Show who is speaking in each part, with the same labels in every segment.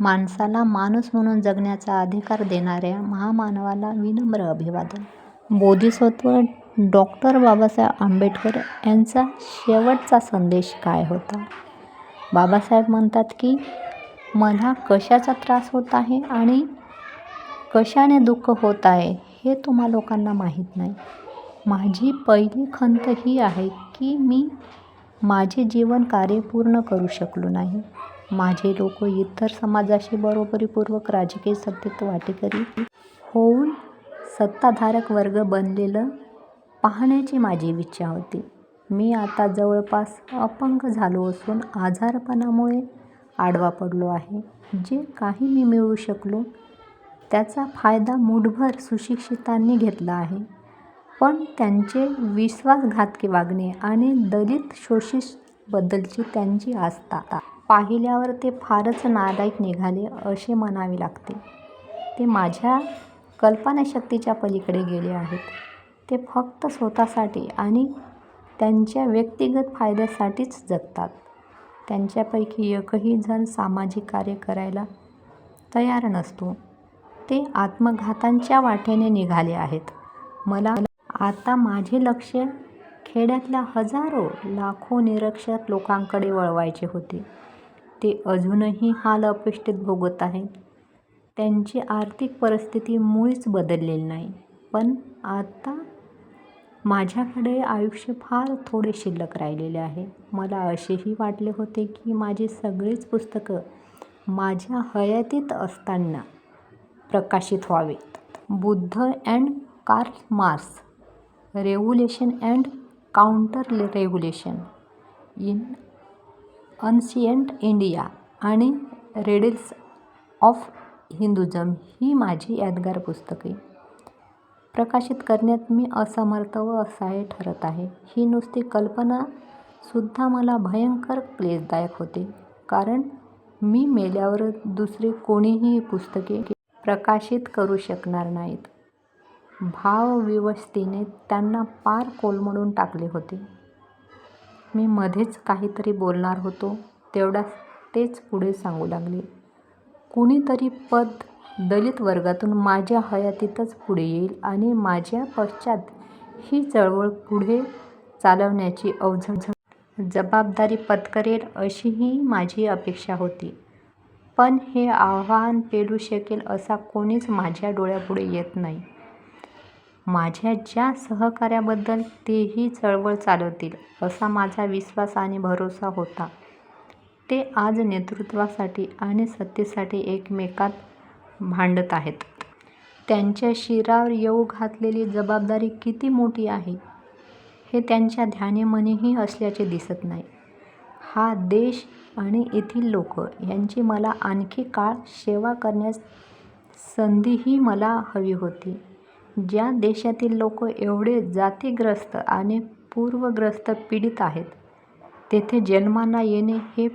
Speaker 1: माणसाला माणूस म्हणून जगण्याचा अधिकार देणाऱ्या महामानवाला विनम्र अभिवादन. बोधिसत्व डॉक्टर बाबासाहेब आंबेडकर यांचा शेवटचा संदेश काय होता? बाबासाहेब म्हणतात की, मला कशाचा त्रास होत आहे आणि कशाने दुःख होत आहे हे तुम्हा लोकांना माहीत नाही. माझी पहिली खंत ही आहे की मी माझे जीवन कार्य पूर्ण करू शकलो नाही. माझे लोक इतर समाजाशी बरोबरीपूर्वक राजकीय सत्तेत वाटेकरी होऊन सत्ताधारक वर्ग बनलेलं पाहण्याची माझी इच्छा होती. मी आता जवळपास अपंग झालो असून आजारपणामुळे आडवा पडलो आहे. जे काही मी मिळवू शकलो त्याचा फायदा मूठभर सुशिक्षितांनी घेतला आहे. पण त्यांचे विश्वासघातकी वागणे आणि दलित शोषित बद्दलची त्यांची आस्था पाहिल्यावर ते फारच नालायक निघाले असे म्हणावे लागते. ते माझ्या कल्पनाशक्तीच्या पलीकडे गेले आहेत. ते फक्त स्वतःसाठी आणि त्यांच्या व्यक्तिगत फायद्यासाठीच जगतात. त्यांच्यापैकी एकही जण सामाजिक कार्य करायला तयार नसतो. ते आत्मघातांच्या वाटेने निघाले आहेत. मला आता माझे लक्ष खेड्यातल्या हजारो, लाखो निरक्षर लोकांकडे वळवायचे होते. ते अजूनही हाल अपेष्टा भोगत आहेत. त्यांची आर्थिक परिस्थिती मुळीच बदललेली नाही. पण आता माझ्याकडे आयुष्य फार थोडे शिल्लक राहिलेले आहे. मला असेही वाटले होते की माझी सगळीच पुस्तकं माझ्या हयातीत असताना प्रकाशित व्हावीत. Buddha and Karl Marx revolution and counter revolution in ancient India आणि रेडिल्स ऑफ हिंदुजम ही माझी यादगार पुस्तके प्रकाशित करण्यात मी असमर्थ व असहाय्य ठरत आहे. ही नुसती कल्पनासुद्धा मला भयंकर क्लेशदायक होते. कारण मी मेल्यावर दुसरे कोणीही पुस्तके प्रकाशित करू शकणार नाहीत. भावविवशतेने त्यांना पार कोलमडून टाकले होते. मी मध्येच काहीतरी बोलणार होतो तेवढ्यात तेच पुढे सांगू लागले. कुणीतरी पद दलित वर्गातून माझ्या हयातीतच पुढे येईल आणि माझ्या पश्चात ही चळवळ पुढे चालवण्याची अवझड जबाबदारी पत्करेल अशीही माझी अपेक्षा होती. पण हे आव्हान पेलू शकेल असा कोणीच माझ्या डोळ्यापुढे येत नाही. माझ्या ज्या सहकाऱ्याबद्दल ते ही चळवळ चालवतील असा माझा विश्वास आणि भरोसा होता ते आज नेतृत्वासाठी आणि सत्तेसाठी एकमेकात भांडत आहेत. त्यांच्या शिरावर येऊ घातलेली जबाबदारी किती मोठी आहे हे त्यांच्या ध्यानेमनेही असल्याचे दिसत नाही. हा देश आणि येथील लोक यांची मला आणखी काळ सेवा करण्यास संधीही मला हवी होती. ज्या देशातील लोक एवढे जातीग्रस्त आणि पूर्वग्रस्त पीडित आहेत तेथे जन्माला येणे हे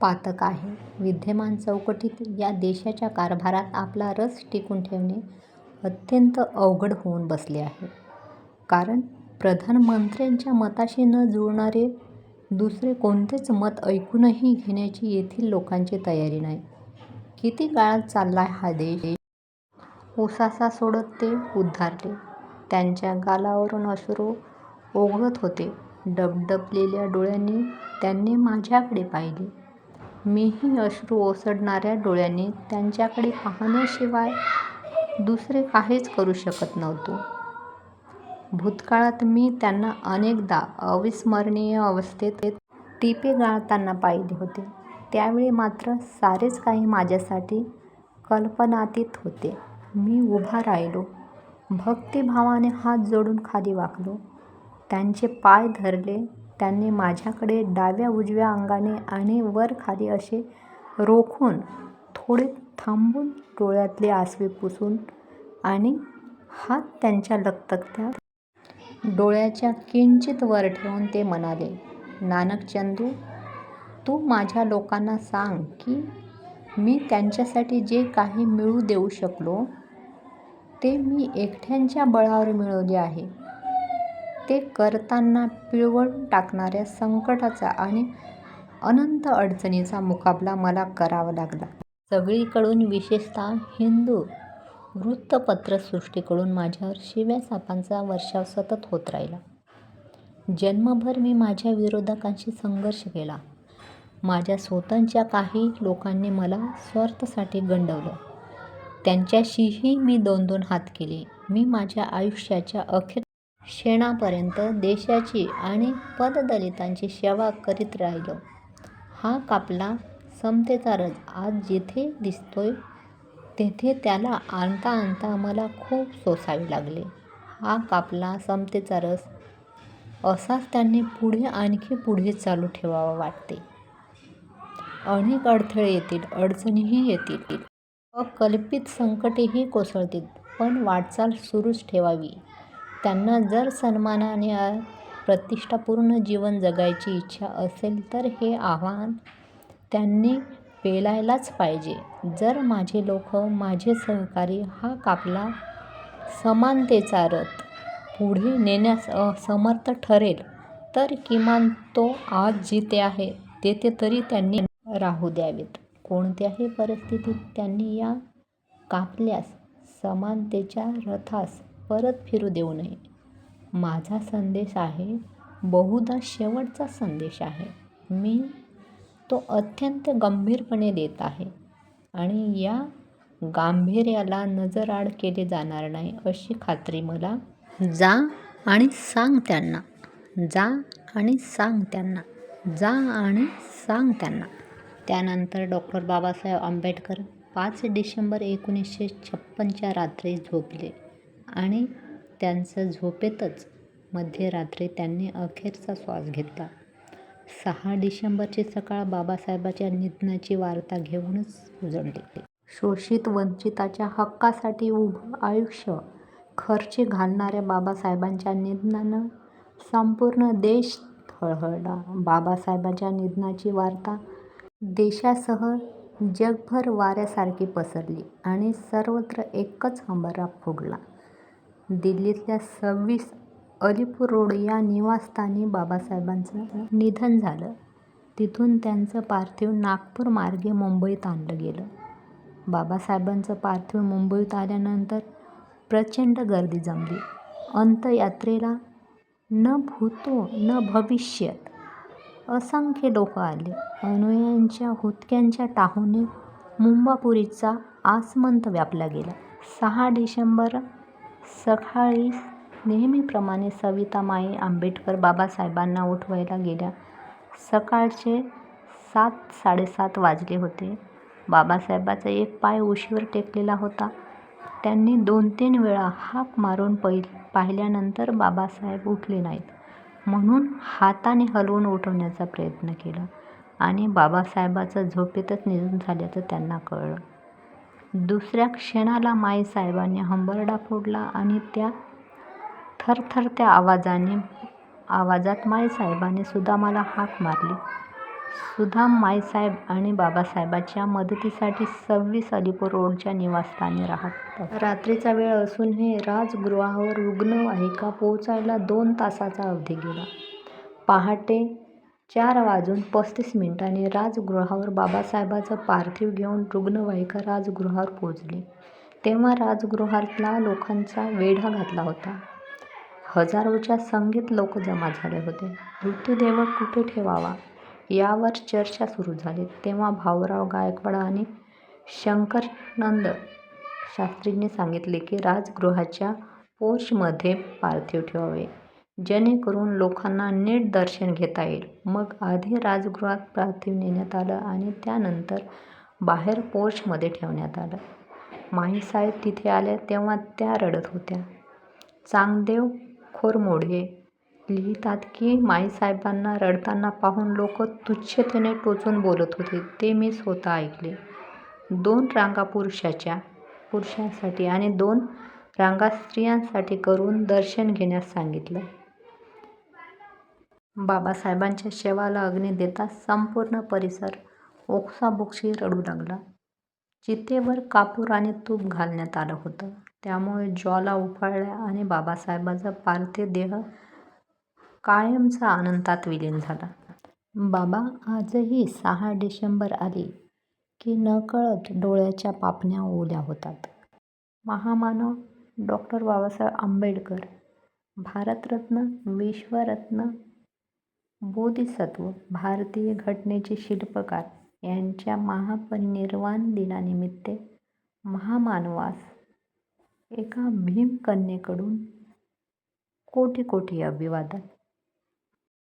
Speaker 1: पातक आहे. विद्यमान चौकटीत या देशाच्या कारभारात आपला रस टिकवून ठेवणे अत्यंत अवघड होऊन बसले आहे. कारण प्रधानमंत्र्यांच्या मताशी न जुळणारे दुसरे कोणतेच मत ऐकूनही घेण्याची येथील लोकांची तयारी नाही. किती गाळात चाललाय हा देश? उसासा सोडत ते उद्धारले त्यांच्या गालावरून अश्रू ओघळत होते. डबडबलेल्या डोळ्यांनी त्यांनी माझ्याकडे पाहिले. मीही अश्रू ओसंडणाऱ्या डोळ्यांनी त्यांच्याकडे पाहण्याशिवाय दुसरे काहीच करू शकत नव्हतो. भूतकाळात मी त्यांना अनेकदा अविस्मरणीय अवस्थेत टिपे गाळताना पाहिले होते. त्यावेळी मात्र सारेच काही माझ्यासाठी कल्पनातीत होते. मी उभा राहिलो. भक्तिभावाने हात जोडून खाली वाकलो. त्यांचे पाय धरले. त्यांनी माझ्याकडे डाव्या उजव्या अंगाने आणि वर खाली असे रोखून थोडे थांबून डोळ्यातले आसवे पुसून आणि हात त्यांच्या लखलखत्या डोळ्याच्या किंचित वर ठेवून ते म्हणाले, नानकचंदू तू माझ्या लोकांना सांग की मी त्यांच्यासाठी जे काही मिळू देऊ शकलो ते मी एकट्यांच्या बळावर मिळवले आहे. ते करताना पिळवळून टाकणाऱ्या संकटाचा आणि अनंत अडचणीचा मुकाबला मला करावा लागला. सगळीकडून विशेषतः हिंदू वृत्तपत्रसृष्टीकडून माझ्यावर शिव्याशापांचा वर्षाव सतत होत राहिला. जन्मभर मी माझ्या विरोधकांशी संघर्ष केला. माझ्या स्वतःच्या काही लोकांनी मला स्वार्थासाठी गंडवलं. त्यांच्याशीही मी दोन दोन हात केले. मी माझ्या आयुष्याच्या अखेर क्षणापर्यंत देशाची आणि पददलितांची सेवा करीत राहिलो. हा कापला समतेचा रस आज जिथे दिसतोय तेथे त्याला आणता आणता मला खूप सोसावे लागले. हा कापला समतेचा रस असाच त्यांनी पुढे आणखी पुढे चालू ठेवावा वाटते. अनेक अडथळे येतील, अडचणीही येतील. अकल्पित संकटेही कोसळतील. पण वाटचाल सुरूच ठेवावी. त्यांना जर सन्मानाने, प्रतिष्ठापूर्ण जीवन जगायची इच्छा असेल तर हे आव्हान त्यांनी पेलायलाच पाहिजे. जर माझे लोक, माझे सहकारी हा कापला समानतेचा रथ पुढे नेण्यास असमर्थ ठरेल तर किमान तो आज जिथे आहे तेथे तरी त्यांनी राहू द्यावेत. कोणत्याही परिस्थितीत त्यांनी या कापल्यास समानतेच्या रथास परत फिरू देऊ नये. माझा संदेश आहे, बहुधा शेवटचा संदेश आहे. मी तो अत्यंत गंभीरपणे देत आहे आणि या गांभीर्याला नजरआड केले जाणार नाही अशी खात्री मला. जा आणि सांग त्यांना. जा आणि सांग त्यांना. जा आणि सांग त्यांना. त्यानंतर डॉक्टर बाबासाहेब आंबेडकर पाच डिसेंबर एकोणीसशे छप्पनच्या रात्री झोपले आणि त्यांचं झोपेतच मध्यरात्री त्यांनी अखेरचा श्वास घेतला. सहा डिसेंबरची सकाळ बाबासाहेबांच्या निधनाची वार्ता घेऊनच उजळली. शोषित वंचिताच्या हक्कासाठी उभं आयुष्य खर्ची घालणाऱ्या बाबासाहेबांच्या निधनानं संपूर्ण देश हळहळला. बाबासाहेबांच्या निधनाची वार्ता देशासह जगभर वाऱ्यासारखी पसरली आणि सर्वत्र एकच अंबारा फुलला. दिल्लीतल्या सव्वीस अलीपूर रोड या निवासस्थानी बाबासाहेबांचं निधन झालं. तिथून त्यांचं पार्थिव नागपूर मार्गे मुंबईत आणलं गेलं. बाबासाहेबांचं पार्थिव मुंबईत आल्यानंतर प्रचंड गर्दी जमली. अंत्ययात्रेला न भूतो न भविष्यत असंख्य लोक आले. अनुयायांच्या हुतक्यांच्या टाहूने मुंबापुरीचा आसमंत व्यापला गेला. सहा डिसेंबर सकाळी नेहमीप्रमाणे सवितामाई आंबेडकर बाबासाहेबांना उठवायला गेल्या. सकाळचे सात साडेसात वाजले होते. बाबासाहेबाचा एक पाय उशीवर टेकलेला होता. त्यांनी दोन-तीन वेळा हाक मारून पाहिल्यानंतर बाबासाहेब उठले नाहीत, म्हणून हाताने हलवून उठवण्याचा प्रयत्न केला आणि बाबासाहेबाचं झोपेतच निधन झाल्याचं त्यांना कळलं. दुसऱ्या क्षणाला माईसाहेबांनी हंबरडा फोडला आणि त्या थरथरत्या आवाजात माईसाहेबांनी सुदामाला हाक मारली. सुदाम मायसाहेब आणि बाबासाहेबाच्या मदतीसाठी सव्वीस अलीपूर रोडच्या निवासस्थानी राहत रात्रीचा वेळ असूनही राजगृहावर रुग्णवाहिका पोहोचायला दोन तासाचा अवधी गेला. पहाटे चार वाजून पस्तीस मिनिटांनी राजगृहावर बाबासाहेबाचं पार्थिव घेऊन रुग्णवाहिका राजगृहावर पोहोचली, तेव्हा राजगृहातला लोकांचा वेढा घातला होता. हजारोच्या संगीत लोक जमा झाले होते. मृत्यूदेव कुठे ठेवावा, यावर चर्चा सुरू झाली. तेव्हा भाऊराव गायकवाड आणि शंकरानंद शास्त्रींनी सांगितले की, राजगृहाच्या पोर्चमध्ये पार्थिव ठेवावे, जेणेकरून लोकांना नीट दर्शन घेता येईल. मग आधी राजगृहात पार्थिव नेण्यात आलं आणि त्यानंतर बाहेर पोर्चमध्ये ठेवण्यात आलं. माईसाहेब तिथे आल्या तेव्हा त्या रडत होत्या. चांगदेव खोरमोडे लिहितात की, माईसाहेबांना रडताना पाहून लोक तुच्छतेने टोचून बोलत होते, ते मी स्वतः ऐकले. दोन रांगा पुरुषाच्या पुरुषांसाठी आणि दोन रांगा स्त्रियांसाठी करून दर्शन घेण्यास सांगितलं. बाबासाहेबांच्या शेवाला अग्नी देता संपूर्ण परिसर ओक्साबोक्शी रडू लागला. चितेवर कापूर आणि तूप घालण्यात आलं होतं. त्यामुळे ज्वाला उफाळल्या आणि बाबासाहेबाचा पार्थिव देह कायमचा आनंदात विलीन झाला. बाबा आजही सहा डिसेंबर आली की नकळत डोळ्याच्या पापण्या ओल्या होतात. महामानव डॉक्टर बाबासाहेब आंबेडकर, भारतरत्न, विश्वरत्न, बोधिसत्व, भारतीय घटनेचे शिल्पकार यांच्या महापरिनिर्वाण दिनानिमित्त महामानवास एका भीमकन्येकडून कोटी कोटी अभिवादन.